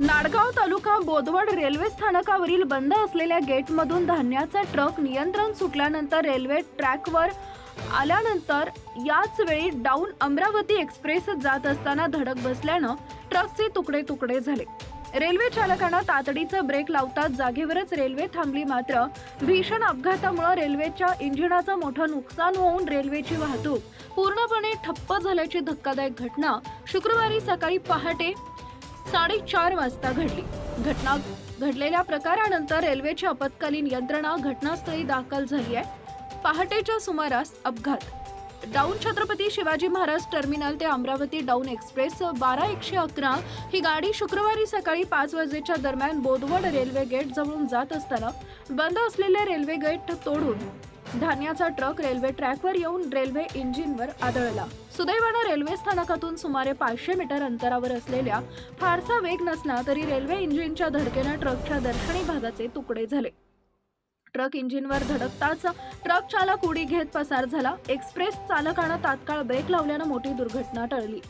नाडगाव तालुका Bodwad railway स्थानकावरील बंद असलेल्या गेटमधून धान्याचा ट्रक नियंत्रण सुटल्यानंतर रेल्वे ट्रॅकवर आल्यानंतर याच वेळी डाऊन अमरावती एक्सप्रेस जात असताना धडक बसल्यानं ट्रकचे तुकडे तुकडे झाले. रेल्वे चालकानं तातडीचा ब्रेक लावताच जागेवरच रेल्वे थांबली मात्र भीषण अपघातामुळे रेल्वेच्या इंजिनाचं मोठं नुकसान होऊन रेल्वेची वाहतूक पूर्णपणे ठप्प झाल्याची धक्कादायक घटना शुक्रवारी सकाळी पहाटे साडेचार वाजता घडली. घटना घडलेल्या प्रकारानंतर रेल्वेची आपत्कालीन यंत्रणा घटनास्थळी दाखल झाली आहे. पहाटेच्या सुमारास अपघात. डाऊन छत्रपती शिवाजी महाराज टर्मिनल ते अमरावती डाऊन एक्सप्रेस बारा एकशे अकरा ही गाडी शुक्रवारी सकाळी पाच वाजेच्या दरम्यान बोदवड रेल्वे गेट जवळून जात असताना बंद असलेले रेल्वे गेट तोडून धान्याचा ट्रक रेल्वे ट्रॅकवर येऊन रेल्वे इंजिनवर आदळला. सुदैवानं रेल्वे स्थानकातून सुमारे पाचशे मीटर अंतरावर असलेल्या फारसा वेग नसला तरी रेल्वे इंजिनच्या धडकेनं ट्रकच्या दर्शनी भागाचे तुकडे झाले. ट्रक इंजिनवर धडकताच ट्रक चालक उडी घेत पसार झाला. एक्सप्रेस चालकानं तात्काळ ब्रेक लावल्यानं मोठी दुर्घटना टळली.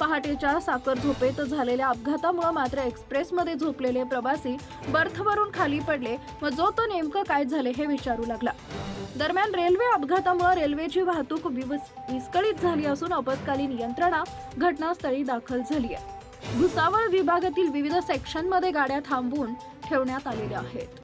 पहाटेच्या साखर झोपेत झालेल्या अपघातामुळे मात्र एक्सप्रेसमध्ये झोपलेले प्रवासी बर्थवरून खाली पडले व जो तो नेमकं काय झाले हे विचारू लागला. दरम्यान रेल्वे अपघातामुळे रेल्वेची वाहतूक विस्कळीत झाली असून आपत्कालीन यंत्रणा घटनास्थळी दाखल झाली आहे. भुसावळ विभागातील विविध सेक्शनमध्ये गाड्या थांबवून ठेवण्यात आलेल्या आहेत.